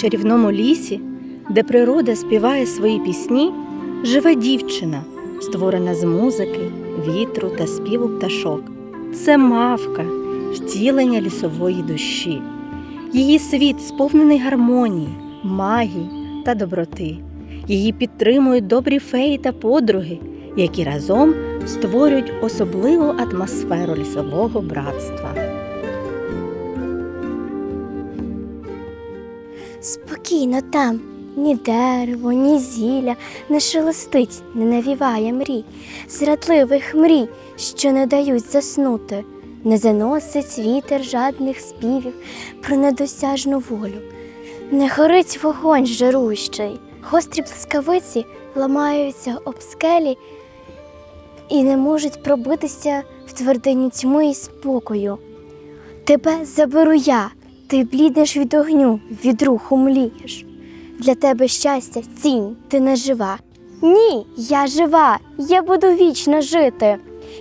чарівному лісі, де природа співає свої пісні, живе дівчина, створена з музики, вітру та співу пташок. Це мавка, втілення лісової душі. Її світ сповнений гармонії, магії та доброти. Її підтримують добрі феї та подруги, які разом створюють особливу атмосферу лісового братства. Спокійно там, ні дерево, ні зілля не шелестить, не навіває мрій, зрадливих мрій, що не дають заснути, не заносить вітер жадних співів про недосяжну волю. Не горить вогонь жирущий, гострі блискавиці ламаються об скелі і не можуть пробитися в твердиню тьми і спокою. Тебе заберу я, ти бліднеш від огню, від руху млієш. Для тебе щастя, цінь, ти не жива. Ні, я жива, я буду вічно жити.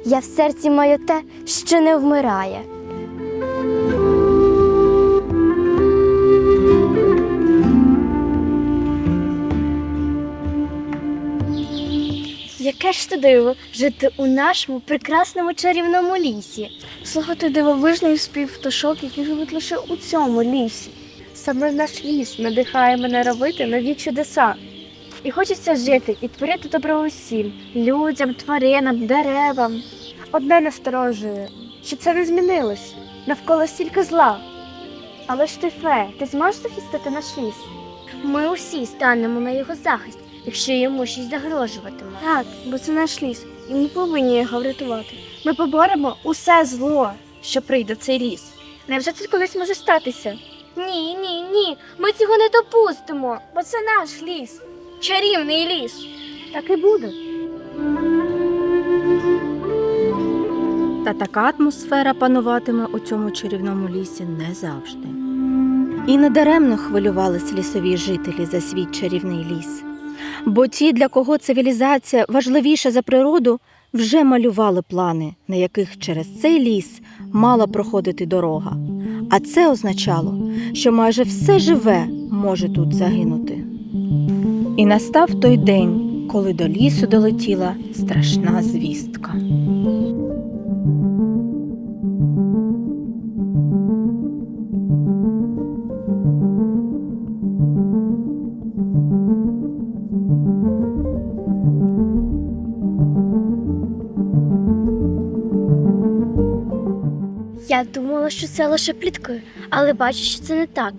Я в серці маю те, що не вмирає. Яке ж це диво жити у нашому прекрасному чарівному лісі. Слухати дивовижний спів пташок, які живуть лише у цьому лісі. Саме наш ліс надихає мене робити нові чудеса. І хочеться жити і творити добро усім людям, тваринам, деревам. Одне насторожує, що це не змінилось. Навколо стільки зла. Але ж ти фе, ти зможеш захистити наш ліс? Ми усі станемо на його захист, якщо йому щось загрожуватиме. Так, бо це наш ліс, і ми повинні його врятувати. Ми поборемо усе зло, що прийде в цей ліс. Невже це колись може статися? Ні, ні, ні, ми цього не допустимо. Бо це наш ліс. Чарівний ліс. Так і буде. Та така атмосфера пануватиме у цьому чарівному лісі не завжди. І недаремно хвилювались лісові жителі за свій чарівний ліс. Бо ті, для кого цивілізація важливіша за природу, вже малювали плани, на яких через цей ліс мала проходити дорога. А це означало, що майже все живе може тут загинути. І настав той день, коли до лісу долетіла страшна звістка. Думала, що це лише плітки, але бачу, що це не так.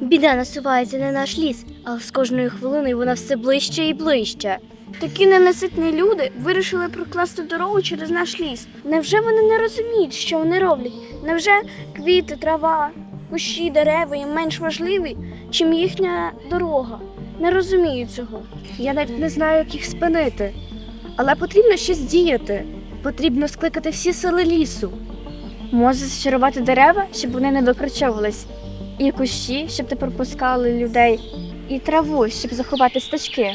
Біда насувається на наш ліс, але з кожною хвилиною вона все ближче і ближче. Такі ненаситні люди вирішили прокласти дорогу через наш ліс. Невже вони не розуміють, що вони роблять? Невже квіти, трава, кущі, дерева їм менш важливі, чим їхня дорога? Не розумію цього. Я навіть не знаю, як їх спинити. Але потрібно щось діяти. Потрібно скликати всі сили лісу. Може зачарувати дерева, щоб вони не докричовувались, і кущі, щоб не пропускали людей, і траву, щоб заховати стачки.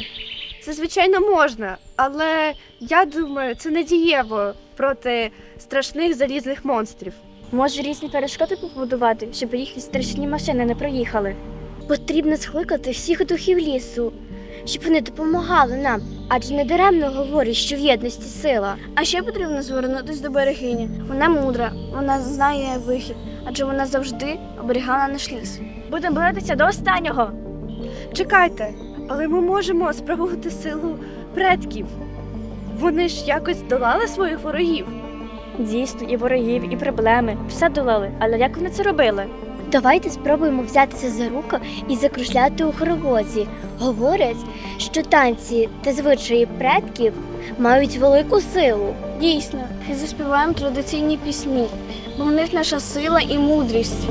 Це звичайно можна, але я думаю, це не дієво проти страшних залізних монстрів. Може різні перешкоди побудувати, щоб їхні страшні машини не проїхали. Потрібно скликати всіх духів лісу, щоб вони допомагали нам, адже не даремно говорять, що в єдності сила. А ще потрібно звернутися до берегині. Вона мудра, вона знає вихід, адже вона завжди оберігала наш ліс. Будемо боротися до останнього. Чекайте, але ми можемо спробувати силу предків. Вони ж якось долали своїх ворогів. Дійсно, і ворогів, і проблеми. Все долали, але як вони це робили? Давайте спробуємо взятися за руку і закружляти у хороводі. Говорять, що танці та звичаї предків мають велику силу. Дійсно, і заспіваємо традиційні пісні, бо в них наша сила і мудрість.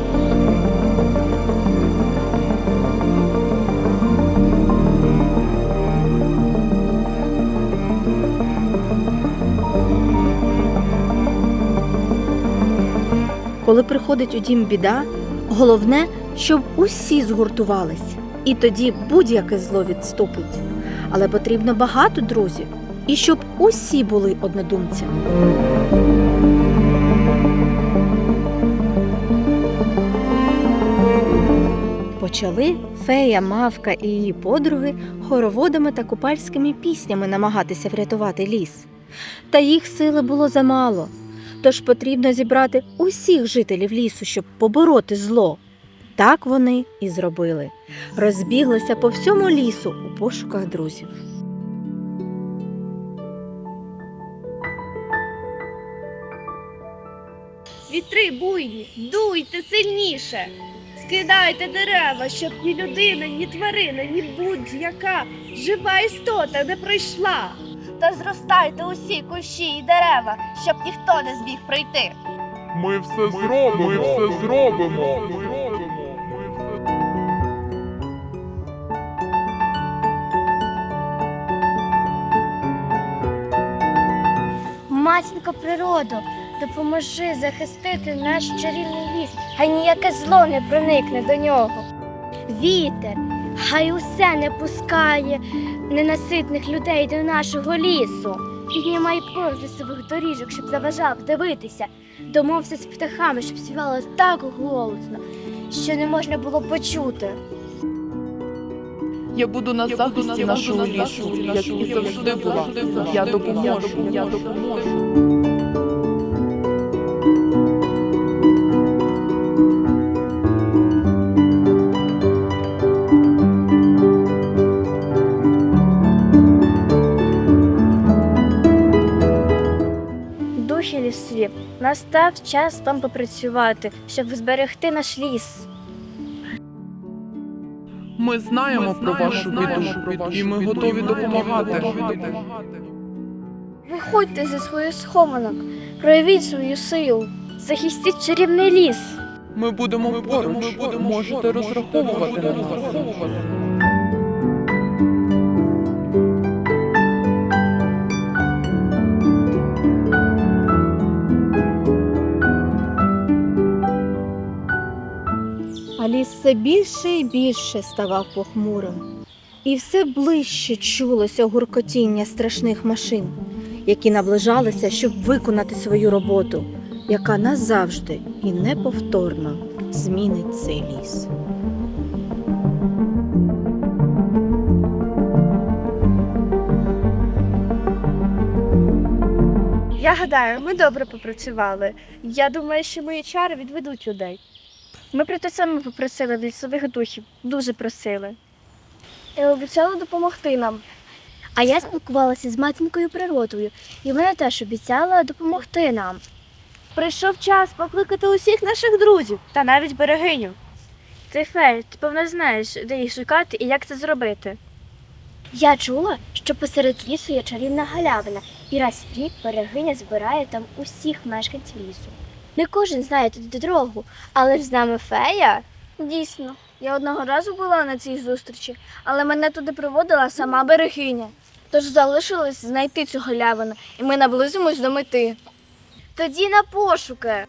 Коли приходить у дім біда, головне, щоб усі згуртувались, і тоді будь-яке зло відступить. Але потрібно багато друзів, і щоб усі були однодумцями. почали фея, мавка і її подруги хороводами та купальськими піснями намагатися врятувати ліс. Та їх сили було замало, тож потрібно зібрати усіх жителів лісу, щоб побороти зло. Так вони і зробили. Розбіглися по всьому лісу у пошуках друзів. Вітри буйні, дуйте сильніше. Скидайте дерева, щоб ні людина, ні тварина, ні будь-яка жива істота не пройшла. Та зростайте усі кущі і дерева, щоб ніхто не зміг пройти. Ми все зробимо, ми все зробимо. Матінко природу, допоможи захистити наш чарівний ліс, хай ніяке зло не проникне до нього. Вітер, хай усе не пускає ненаситних людей до нашого лісу. Піднімай пил зі своїх доріжок, щоб заважав дивитися. Домовся з птахами, щоб співали так голосно, що не можна було почути. Я буду на захисті нашого лісу, як і завжди була. Я допоможу, я допоможу. Настав час вам попрацювати, щоб зберегти наш ліс. Ми знаємо про вашу біду, і ми готові допомагати. Виходьте зі своїх схованок, проявіть свою силу. Захистіть чарівний ліс. Ми будемо поруч, можете розраховувати на нас. Ліс все більше і більше ставав похмурим, і все ближче чулося гуркотіння страшних машин, які наближалися, щоб виконати свою роботу, яка назавжди і неповторно змінить цей ліс. Я гадаю, ми добре попрацювали. Я думаю, що мої чари відведуть людей. Ми про те саме попросили в лісових духів, дуже просили. І обіцяли допомогти нам. А я спілкувалася з матінкою природою, і вона теж обіцяла допомогти нам. Прийшов час покликати усіх наших друзів та навіть берегиню. Ти фей, ти певно знаєш, де їх шукати і як це зробити. Я чула, що посеред лісу є чарівна галявина, і раз в рік берегиня збирає там усіх мешканців лісу. Не кожен знає туди дорогу, але ж з нами фея. Дійсно, я одного разу була на цій зустрічі, але мене туди проводила сама берегиня. Тож залишилось знайти цю галявину, і ми наблизимось до мети. Тоді на пошуки.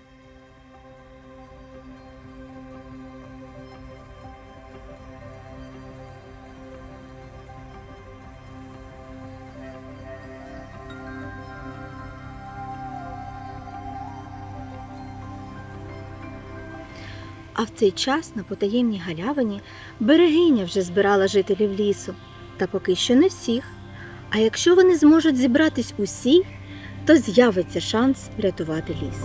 А в цей час на потаємній галявині берегиня вже збирала жителів лісу, та поки що не всіх. А якщо вони зможуть зібратись усі, то з'явиться шанс врятувати ліс.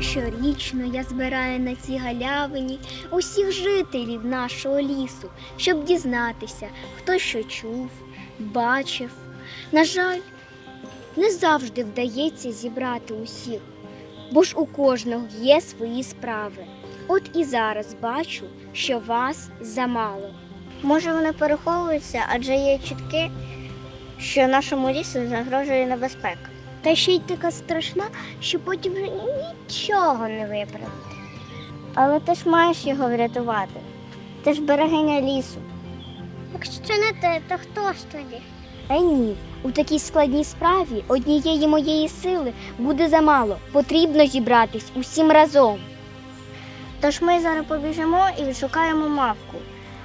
Щорічно я збираю на цій галявині усіх жителів нашого лісу, щоб дізнатися, хто що чув, бачив. На жаль, не завжди вдається зібрати усіх, бо ж у кожного є свої справи. От і зараз бачу, що вас замало. Може, вони переховуються, адже є чутки, що нашому лісу загрожує небезпека. Та ще й така страшна, що потім вже нічого не виправити. Але ти ж маєш його врятувати. Ти ж берегиня лісу. Якщо не ти, то хто ж тоді? Е ні, у такій складній справі однієї моєї сили буде замало. Потрібно зібратись усім разом. Тож ми зараз побіжимо і відшукаємо мавку,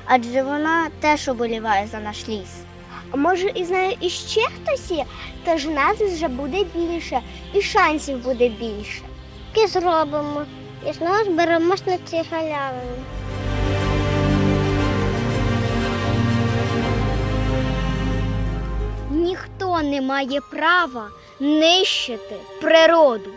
адже вона теж оболіває за наш ліс. А може і знає іще хтось є, тож нас вже буде більше і шансів буде більше. І зробимо. І знову зберемось на цій галявині. Ніхто не має права нищити природу.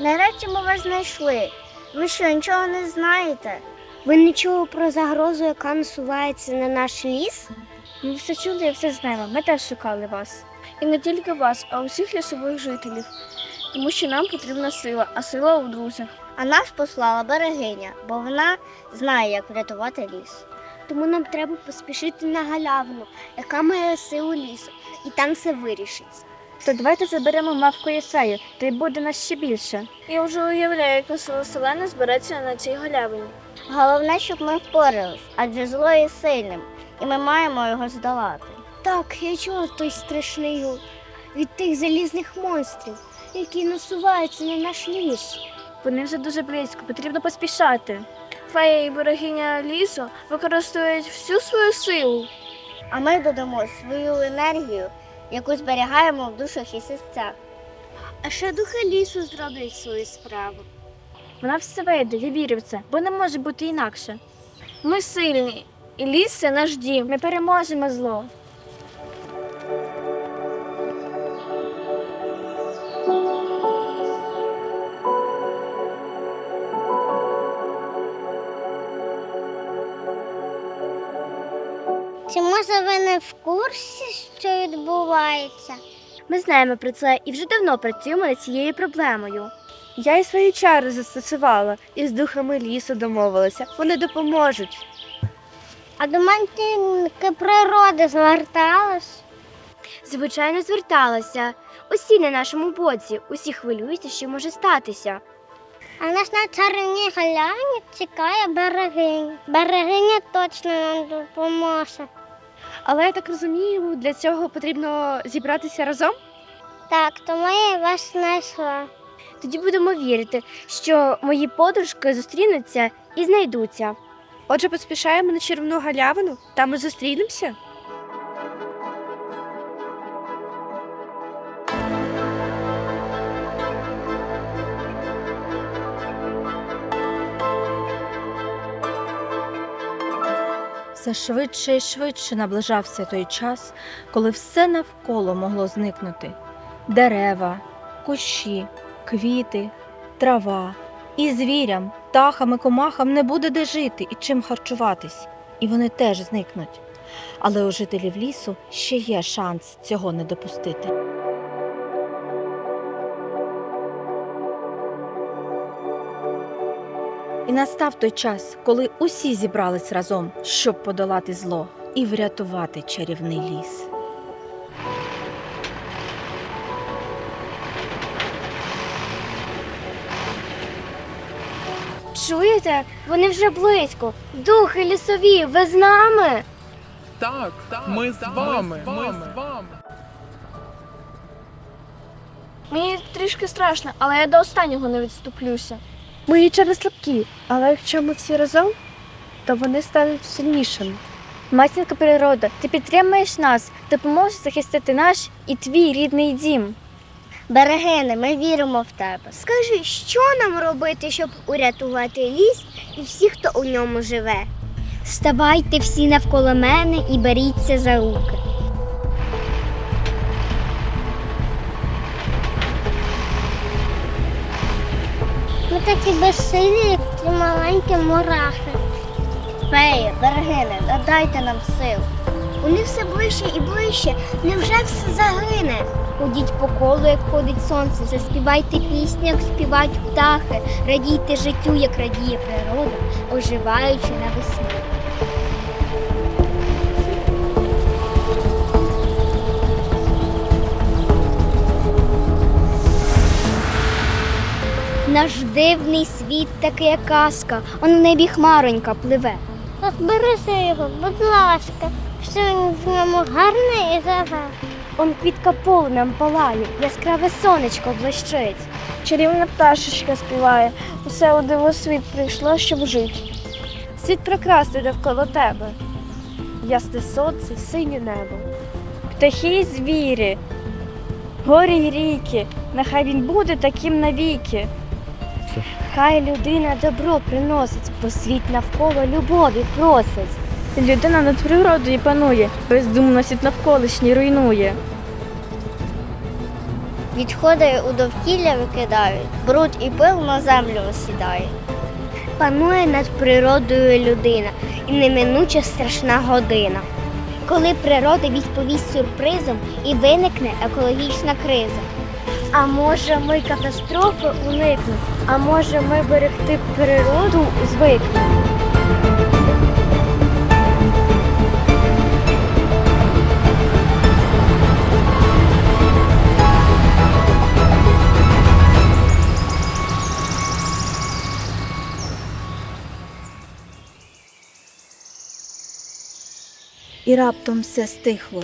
Нарешті ми вас знайшли. Ви що, нічого не знаєте? Ви не чули про загрозу, яка насувається на наш ліс? Ми все чули і все знаємо. Ми теж шукали вас. І не тільки вас, а усіх лісових жителів. Тому що нам потрібна сила, а сила у друзях. А нас послала берегиня, бо вона знає, як врятувати ліс. Тому нам треба поспішити на галявину, яка має силу лісу, і там все вирішиться. То давайте заберемо мавку і фею, то й буде нас ще більше. Я вже уявляю, яка сила селена збереться на цій галявині. Головне, щоб ми впорались, адже зло є сильним, і ми маємо його здолати. Так, я чула той страшний гул від тих залізних монстрів, які насуваються на наш ліс. Вони вже дуже близько, потрібно поспішати. Фея і берегиня лісу використовують всю свою силу. А ми додамо свою енергію, яку зберігаємо в душах і серцях. А ще духи лісу зроблять свою справу. Вона все вийде, я вірю в це, бо не може бути інакше. Ми сильні, і ліс це наш дім. Ми переможемо зло. Може ви не в курсі, що відбувається? Ми знаємо про це і вже давно працюємо над цією проблемою. Я і свої чари застосувала, і з духами лісу домовилася. Вони допоможуть. А до мантінки природи зверталась? Звичайно, зверталася. Усі на нашому боці, усі хвилюються, що може статися. А нас на царині галяні чекає берегиня. Берегиня точно нам допоможе. Але я так розумію, для цього потрібно зібратися разом. Так, тому я вас знайшла. Тоді будемо вірити, що мої подружки зустрінуться і знайдуться. Отже, поспішаємо на червону галявину, там ми зустрінемося. Все швидше і швидше наближався той час, коли все навколо могло зникнути: дерева, кущі, квіти, трава. І звірям, птахам і комахам не буде де жити і чим харчуватись, і вони теж зникнуть. Але у жителів лісу ще є шанс цього не допустити. І настав той час, коли усі зібрались разом, щоб подолати зло і врятувати чарівний ліс. Чуєте? Вони вже близько. Духи лісові, ви з нами? Так, ми з вами. Ми з вами. Мені трішки страшно, але я до останнього не відступлюся. Мої чари слабкі, але якщо ми всі разом, то вони стануть сильнішими. Матінка природа, ти підтримаєш нас, допоможеш захистити наш і твій рідний дім. Берегине, ми віримо в тебе. Скажи, що нам робити, щоб урятувати ліс і всіх, хто у ньому живе? Ставайте всі навколо мене і беріться за руки. Ми такі безсилі, як ці маленькі мурахи. Феї, берегине, додайте нам сил. Вони все ближче і ближче. Невже все загине? Ходіть по колу, як ходить сонце, заспівайте пісні, як співають птахи, радійте життю, як радіє природа, оживаючи на Наш дивний світ такий як казка, он в небі хмаронька пливе. Розберися його, будь ласка, все в ньому гарне і живе. Он квітка полум'ям палає, яскраве сонечко блищить. Чарівна пташечка співає, усе у дивосвіт прийшло, щоб жити. Світ прекрасний навколо тебе. Ясне сонце, синє небо. птахи й звірі, горі й ріки, нехай він буде таким навіки. Хай людина добро приносить, бо світ навколо любові просить. Людина над природою панує, бездумно світ навколишній руйнує. Відходи у довкілля викидають, бруд і пил на землю осідає. Панує над природою людина і неминуча страшна година. Коли природа відповість сюрпризом і виникне екологічна криза. А може ми катастрофи уникнемо, а може ми берегти природу звикнемо. І раптом все стихло.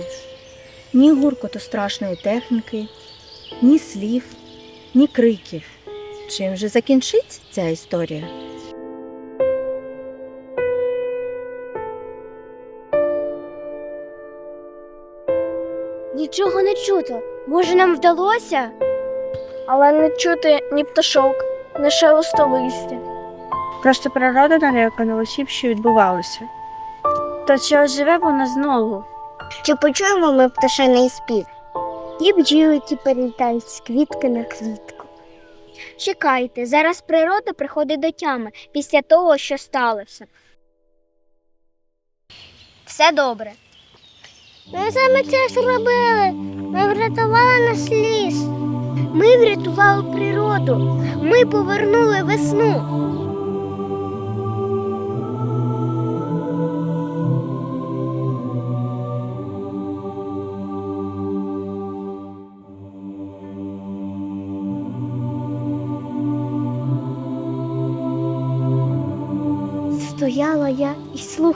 Ні гуркоту страшної техніки, ні слів, ні криків. Чим же закінчиться ця історія? Нічого не чуто. Може, нам вдалося? Але не чути ні пташок, ні шелесту листя. Просто природа налякана усім, що відбувалося. То чи оживе вона знову? Чи почуємо ми пташиний спів? І бджіли, які перелітають з квітки на квітку. Чекайте, зараз природа приходить до тями після того, що сталося. Все добре. Ми саме це зробили. Ми врятували наш ліс. Ми врятували природу. Ми повернули весну.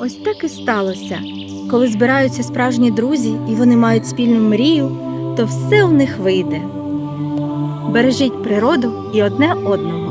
Ось так і сталося. Коли збираються справжні друзі і вони мають спільну мрію, то все у них вийде. Бережіть природу і одне одного.